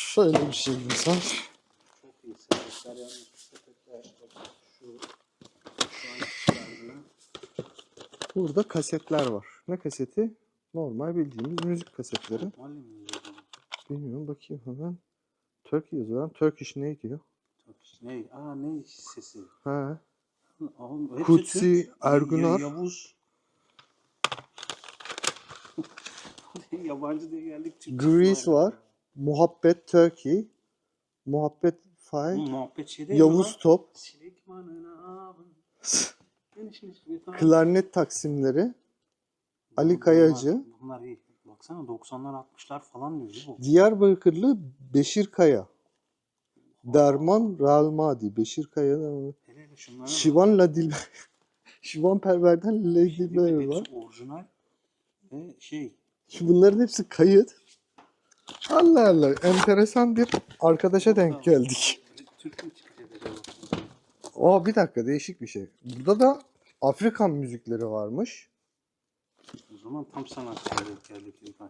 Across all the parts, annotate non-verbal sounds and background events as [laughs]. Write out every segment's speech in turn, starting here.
Şöyle bir şey mesela. Çok iyi sepetler yalnız sepetler şu şu Burada kasetler var. Ne kaseti? Normal bildiğimiz müzik kasetleri. Bilmiyorum bakayım hemen. Turkey yazıyor. lan. Turkish ne diyor? Turkish Ne? Aa ne sesi? Ha. Oğlum, Kutsi, Türk. Ergunar. Ya- Yavuz. [laughs] Yabancı diye geldik. Türk Grease var. Muhabbet Turkey. Muhabbet Bu Fay. muhabbet şey değil mi Yavuz? Top. [laughs] Klarnet taksimleri. Ali Kayacı. Bunlar, bunlar iyi. Baksana 90'lar 60'lar falan diyor bu. Diyarbakırlı Beşir Kaya. Derman Ralmadi. Beşir Kaya'dan. Hele hele şunlara bak. Şivan Ladil. [laughs] Şivan Perver'den Lady Değil mi? Bear Hepsi var. orijinal ve şey Şu bunların hepsi kayıt. Allah Allah. Enteresan bir arkadaşa denk geldik. Türk mü çıkacak acaba? Aa bir dakika değişik bir şey. Burada da Afrikan müzikleri varmış. O zaman tam sanatçıya denk geldik İlkay.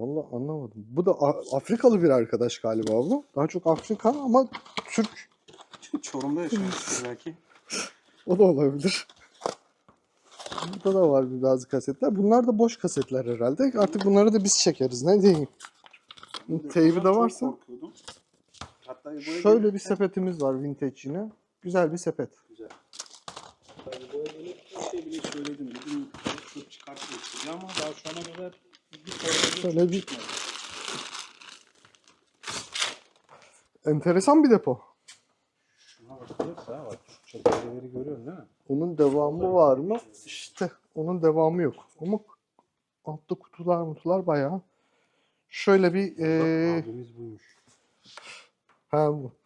Vallahi anlamadım. Bu da A- Afrikalı bir arkadaş galiba bu. Daha çok Afrikan ama Türk. Çorum'da yaşamıştır belki. O da olabilir. Burada da var bazı kasetler. Bunlar da boş kasetler herhalde. Artık bunları da biz çekeriz. Ne diyeyim? Teybi de varsa. Hatta Şöyle bir gelirken- sepetimiz var vintage yine. Güzel bir sepet. Güzel. Tabii böyle bir şey bile söyledim. Dedim çok çıkartıyor sizi ama daha şu ana kadar bir Şöyle bir enteresan bir depo. Şuna bakılırsa bak şu çekirdeleri görüyorsun değil mi? Onun devamı var mı? İşte onun devamı yok. Ama altta kutular mutular bayağı. Şöyle bir eee abimiz buymuş. ha bu.